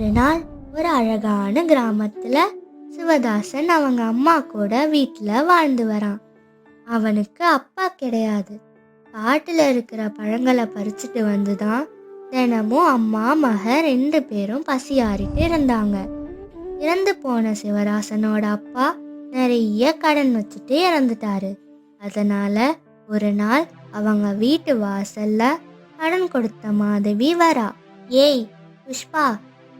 ஒரு நாள் ஒரு அழகான கிராமத்தில் சிவதாசன் அவங்க அம்மா கூட வீட்டில் வாழ்ந்து வரான். அவனுக்கு அப்பா கிடையாது. காட்டில் இருக்கிற பழங்களை பறிச்சுட்டு வந்து தான் தினமும் அம்மா மக ரெண்டு பேரும் பசியாறிட்டு இருந்தாங்க. இறந்து போன சிவதாசனோட அப்பா நிறைய கடன் வச்சுட்டு இறந்துட்டாரு. அதனால ஒரு நாள் அவங்க வீட்டு வாசல்ல கடன் கொடுத்த மாதவி வரா. ஏய் புஷ்பா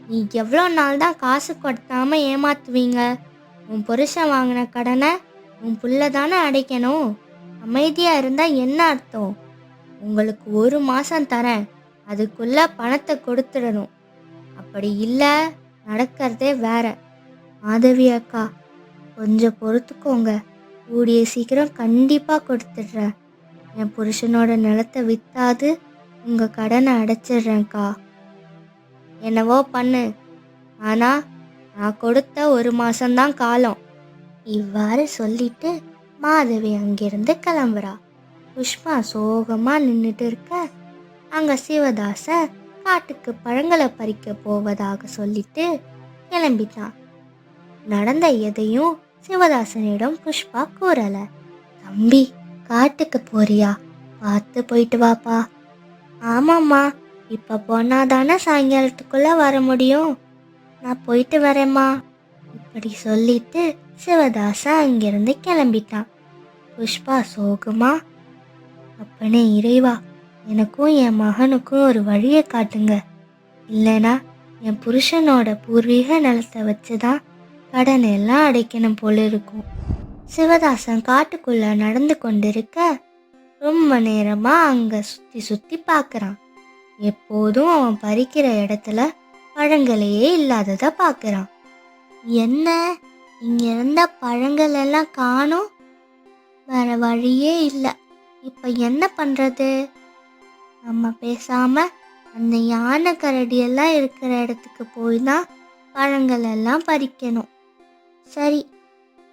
நீ எவ்வளோ நாள் தான் காசு கொடுத்தாம ஏமாத்துவீங்க? உன் புருஷன் வாங்கின கடனை உன் புள்ள தானே அடைக்கணும்? அமைதியாக இருந்தால் என்ன அர்த்தம்? உங்களுக்கு ஒரு மாதம் தரேன். அதுக்குள்ளே பணத்தை கொடுத்துடணும். அப்படி இல்லை நடக்கிறதே வேற. மாதவி அக்கா கொஞ்சம் பொறுத்துக்கோங்க. கூடிய சீக்கிரம் கண்டிப்பாக கொடுத்துட்றேன். என் புருஷனோட நிலத்தை விற்றாது உங்கள் கடனை அடைச்சிடுறேன்க்கா. என்னவோ பண்ணு. ஆனால் நான் கொடுத்த ஒரு மாசம்தான் காலம். இவ்வாறு சொல்லிட்டு மாதவி அங்கிருந்து கிளம்புறா. புஷ்பா சோகமாக நின்றுட்டு இருக்க அங்கே சிவதாச காட்டுக்கு பழங்களை பறிக்க போவதாக சொல்லிட்டு கிளம்பிட்டான். நடந்த எதையும் சிவதாசனிடம் புஷ்பா கூறல. தம்பி காட்டுக்கு போறியா? பார்த்து போயிட்டு வாப்பா. ஆமாம்மா இப்போ போனால் தானே சாயங்காலத்துக்குள்ள வர முடியும்? நான் போயிட்டு வரேம்மா. இப்படி சொல்லிட்டு சிவதாசா அங்கிருந்து கிளம்பிட்டான். புஷ்பா சோகமா அப்பனே இறைவா எனக்கும் என் மகனுக்கும் ஒரு வழியை காட்டுங்க. இல்லைனா என் புருஷனோட பூர்வீக நிலத்தை வச்சு தான் கடன் எல்லாம் அடைக்கணும் போல இருக்கும் சிவதாசன் காட்டுக்குள்ள நடந்து கொண்டிருக்க ரொம்ப நேரமா அங்க சுத்தி சுத்தி பார்க்கறான் எப்போதும் அவன் பறிக்கிற இடத்துல பழங்களையே இல்லாதத பார்க்குறான். என்ன? இங்க இருந்த பழங்கள் எல்லாம் காணும்? வேற வழியே இல்லை. இப்போ என்ன பண்ணுறது நம்ம பேசாம அந்த யானை கரடியெல்லாம் இருக்கிற இடத்துக்கு போய் தான் பழங்கள் எல்லாம் பறிக்கணும். சரி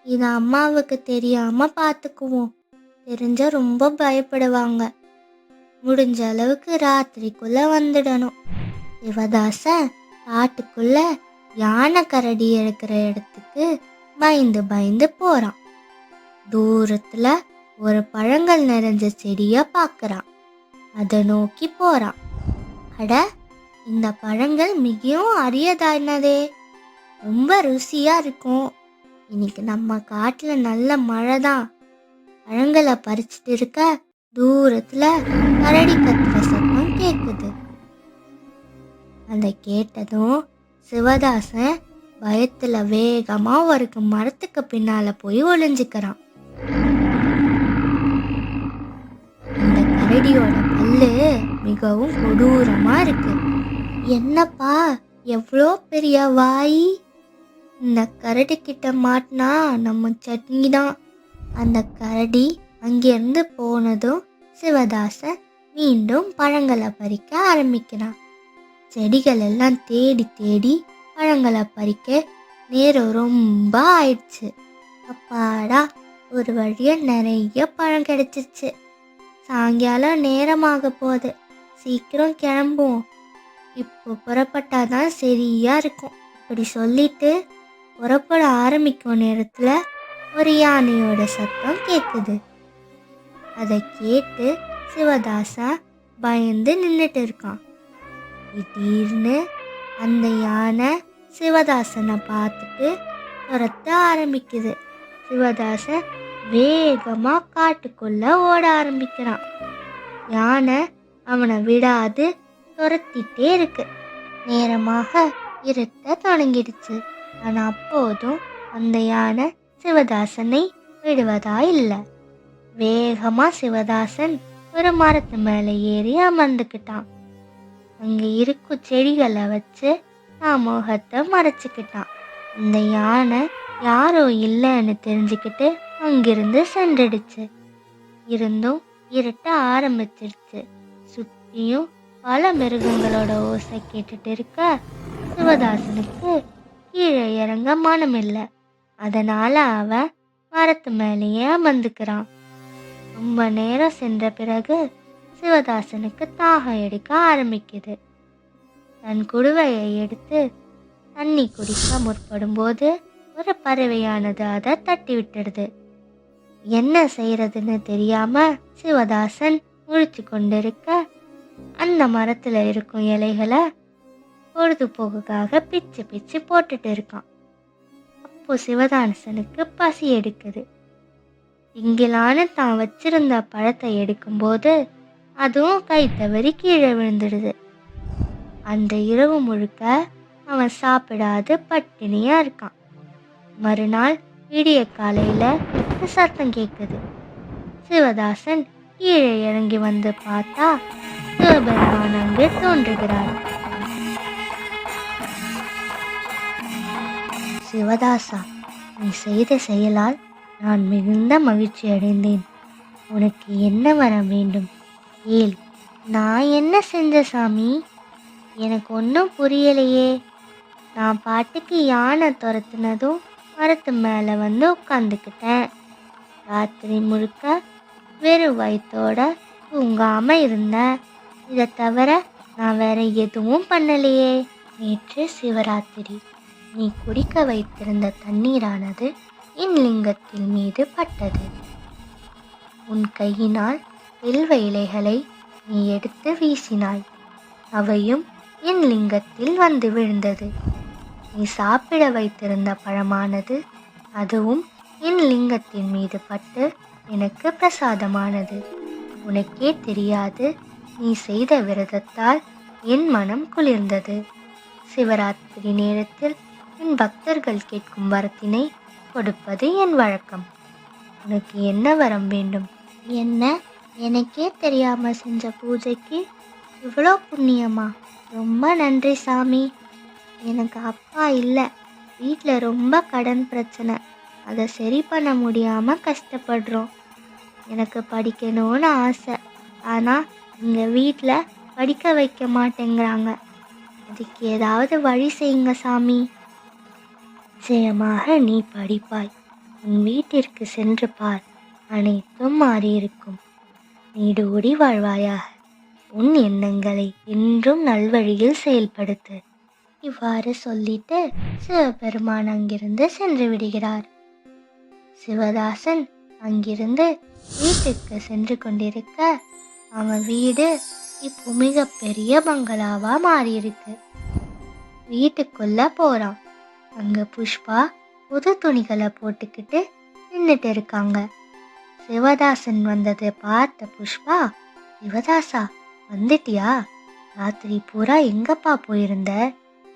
இது அம்மாவுக்கு தெரியாம பார்த்துக்குவோம் தெரிஞ்சா ரொம்ப பயப்படுவாங்க. முடிஞ்ச அளவுக்கு ராத்திரிக்குள்ள வந்துடணும். சிவதாச காட்டுக்குள்ள யானை கரடி இருக்கிற இடத்துக்கு பயந்து பயந்து போறான். தூரத்துல ஒரு பழங்கள் நிறைஞ்ச செடிய பார்க்கறான் அதை நோக்கி போறான். அட இந்த பழங்கள் மிகவும் அரியதானதே. ரொம்ப ருசியா இருக்கும். இன்னைக்கு நம்ம காட்டுல நல்ல மழை தான் பழங்களை பறிச்சுட்டு இருக்க தூரத்துல கரடி கத்துற சத்தம் கேக்குது. அந்த கேட்டதும் சிவதாசன் பயத்துல வேகமா ஒரு மரத்துக்கு பின்னால போய் ஒளிஞ்சுக்கிறான். அந்த கரடியோட பல்லு மிகவும் கொடூரமா இருக்கு. என்னப்பா எவ்வளோ பெரிய வாய்? இந்த கரடி கிட்ட மாட்டினா நம்ம சட்னி தான் அந்த கரடி அங்கிருந்து போனதும் சிவதாசன் மீண்டும் பழங்களை பறிக்க ஆரம்பிக்கிறான் செடிகள் எல்லாம் தேடி தேடி பழங்களை பறிக்க நேரம் ரொம்ப ஆயிடுச்சு. அப்பாடா ஒரு வழியாக நிறைய பழம் கிடச்சிச்சு சாயங்காலம் நேரமாக போகுது. சீக்கிரம் கிளம்புவோம். இப்போ புறப்பட்டாதான் சரியாக இருக்கும். இப்படி சொல்லிட்டு புறப்பட ஆரம்பிக்கும் நேரத்தில் ஒரு யானையோட சத்தம் கேட்குது அதை கேட்டு சிவதாசா பயந்து நின்றுட்டு இருக்கான். திடீர்னு அந்த யானை சிவதாசனை பார்த்துட்டு துரத்த ஆரம்பிக்குது. சிவதாசன் வேகமா காட்டுக்குள்ள ஓட ஆரம்பிக்கிறான். யானை அவனை விடாது துரத்திட்டே இருக்கு. நேரமாக இருட்ட தொடங்கிடுச்சு. ஆனால் அப்போதும் அந்த யானை சிவதாசனை விடுவதா இல்லை. வேகமா சிவதாசன் ஒரு மரத்து மேலே ஏறி அமர்ந்துக்கிட்டான் அங்கே இருக்கும் செடிகளை வச்சு நான் மோகத்தை மறைச்சிக்கிட்டான். இந்த யானை யாரோ இல்லைன்னு தெரிஞ்சுக்கிட்டு அங்கிருந்து சென்றுடுச்சு. இருந்தும் இருட்ட ஆரம்பிச்சிருச்சு. சுற்றியும் பல மிருகங்களோட ஓசை கேட்டுட்டு இருக்க சிவதாசனுக்கு கீழே இறங்க மனமில்லை. அதனால அவன் மரத்து மேலேயே அமர்ந்துக்கிறான். ரொம்ப நேரம் சென்ற பிறகு சிவதாசனுக்கு தாகம் எடுக்க ஆரம்பிக்குது. தன் குடுவையை எடுத்து தண்ணி குடிக்க முற்படும்போது ஒரு பறவையானது அதை தட்டி விட்டுடுது என்ன செய்யறதுன்னு தெரியாம சிவதாசன் முழிச்சு கொண்டிருக்க அந்த மரத்துல இருக்கும் இலைகளை பொழுதுபோக்குக்காக பிச்சு பிச்சு போட்டுட்டு இருக்கான். அப்போ சிவதாசனுக்கு பசி எடுக்குது. இங்கிலான்னு தான் வச்சிருந்த பழத்தை எடுக்கும்போது அதுவும் கை தவறி கீழே விழுந்துடுது. அந்த இரவு முழுக்க அவன் சாப்பிடாது பட்டினியா இருக்கான். மறுநாள் விடிய காலையில சத்தம் கேட்குது சிவதாசன் கீழே இறங்கி வந்து பார்த்தா சிவபெருமான் அங்கே தோன்றுகிறார். சிவதாசா நீ செய்த செயலால் நான் மிகுந்த மகிழ்ச்சி அடைந்தேன். உனக்கு என்ன வர வேண்டும்? ஏல் நான் என்ன செஞ்ச சாமி? எனக்கு ஒன்றும் புரியலையே. நான் பாட்டுக்கு யானை துரத்துனதும் மரத்து மேலே வந்து உட்காந்துக்கிட்டேன் ராத்திரி முழுக்க வெறும் வயிற்றோட தூங்காமல் இருந்தேன். இதை தவிர நான் வேற எதுவும் பண்ணலையே. நேற்று சிவராத்திரி. நீ குடிக்க வைத்திருந்த தண்ணீரானது என் லிங்கத்தின் மீது பட்டது. உன் கையினால் வில்வ இலைகளை நீ எடுத்து வீசினாய். அவையும் என் லிங்கத்தில் வந்து விழுந்தது. நீ சாப்பிட வைத்திருந்த பழமானது அதுவும் என் லிங்கத்தின் மீது பட்டு எனக்கு பிரசாதமானது. உனக்கே தெரியாது நீ செய்த விரதத்தால் என் மனம் குளிர்ந்தது. சிவராத்திரி நேரத்தில் என் பக்தர்கள் கேட்கும் வரத்தினை கொடுப்பது என் வழக்கம். உனக்கு என்ன வரம் வேண்டும்? என்ன? எனக்கே தெரியாம செஞ்ச பூஜைக்கு இவ்வளோ புண்ணியமா? ரொம்ப நன்றி சாமி. எனக்கு அப்பா இல்லை. வீட்டில் ரொம்ப கடன் பிரச்சனை. அதை சரி பண்ண முடியாமல் கஷ்டப்படுறோம். எனக்கு படிக்கணும்னு ஆசை. ஆனால் எங்கள் வீட்டில் படிக்க வைக்க மாட்டேங்கிறாங்க. அதுக்கு ஏதாவது வழி செய்யுங்க சாமி. நிச்சயமாக நீ படிப்பாய். உன் வீட்டிற்கு சென்று பார். அனைத்தும் மாறியிருக்கும். நீடோடி வாழ்வாயாக. உன் எண்ணங்களை என்றும் நல்வழியில் செயல்படுத்து. இவ்வாறு சொல்லிட்டு சிவபெருமான் அங்கிருந்து சென்று விடுகிறார். சிவதாசன் அங்கிருந்து வீட்டுக்கு சென்று கொண்டிருக்க அவன் வீடு இப்போ மிகப்பெரிய பங்களாவா மாறியிருக்கு. வீட்டுக்குள்ள போறான். அங்க புஷ்பா புது துணிகளை போட்டுக்கிட்டு நின்றுட்டு இருக்காங்க. சிவதாசன் வந்ததை பார்த்த புஷ்பா சிவதாசா வந்துட்டியா? ராத்திரி பூரா எங்கப்பா போயிருந்த?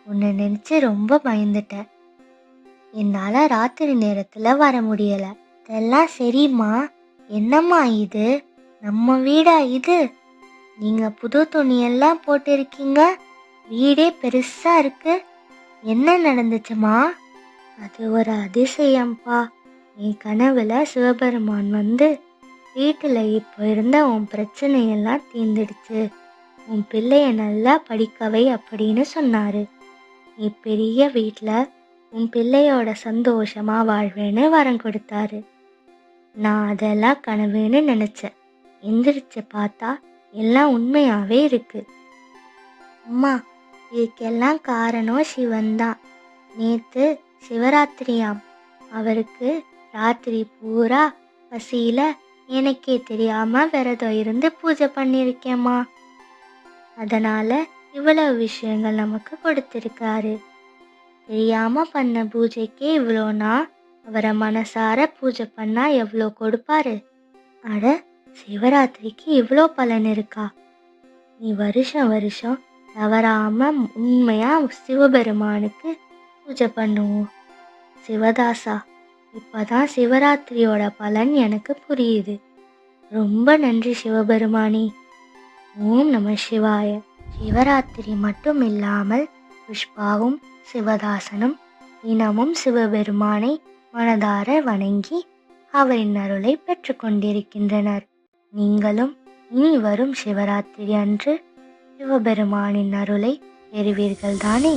உன்னை நினச்சி ரொம்ப பயந்துட்டேன் என்னால் ராத்திரி நேரத்தில் வர முடியலை. இதெல்லாம் சரிம்மா. என்னம்மா இது? நம்ம வீடா இது? நீங்கள் புது துணியெல்லாம் போட்டிருக்கீங்க. வீடே பெருசாக இருக்குது என்ன நடந்துச்சுமா? அது ஒரு அதிசயம்ப்பா என் கனவுல சிவபெருமான் வந்து வீட்டில் இப்போ இருந்த உன் பிரச்சனையெல்லாம் தீர்ந்துடுச்சு. உன் பிள்ளைய நல்லா படிக்கவை அப்படின்னு சொன்னாரு. நீ பெரிய வீட்டில் உன் பிள்ளையோட சந்தோஷமா வாழ்வேன்னு வரம் கொடுத்தாரு. நான் அதெல்லாம் கனவுன்னு நினச்சேன். எந்திரிச்சு பார்த்தா எல்லாம் உண்மையாவே இருக்கு. அம்மா இதுக்கெல்லாம் காரணம் சிவன் தான் நேற்று சிவராத்திரியாம். அவருக்கு ராத்திரி பூரா பசியில் எனக்கே தெரியாமல் விரதம் இருந்து பூஜை பண்ணியிருக்கேம்மா. அதனால் இவ்வளவு விஷயங்கள் நமக்கு கொடுத்துருக்காரு. தெரியாமல் பண்ண பூஜைக்கே இவ்வளோனா அவரை மனசார பூஜை பண்ணால் எவ்வளோ கொடுப்பாரு? அட சிவராத்திரிக்கு இவ்வளோ பலன் இருக்கா? நீ வருஷம் வருஷம் தவறாம உண்மையா சிவபெருமானுக்கு பூஜை பண்ணுவோம். சிவதாசா இப்பதான் சிவராத்திரியோட பலன் எனக்கு புரியுது. ரொம்ப நன்றி சிவபெருமானே. ஓம் நம சிவாய. சிவராத்திரி மட்டும் இல்லாமல் புஷ்பாவும் சிவதாசனும் இனமும் சிவபெருமானை மனதார வணங்கி அவரின் அருளை பெற்றுக்கொண்டிருக்கின்றனர் நீங்களும் இனி வரும் சிவராத்திரி அன்று சிவபெருமானின் அருளை பெறுவீர்கள் தானே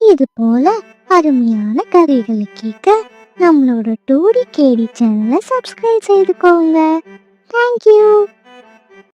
இது போல அருமையான கதைகளை கேட்க நம்மளோட டூடி கேடி சேனலை சப்ஸ்கிரைப் செய்துக்கோங்க தேங்க்யூ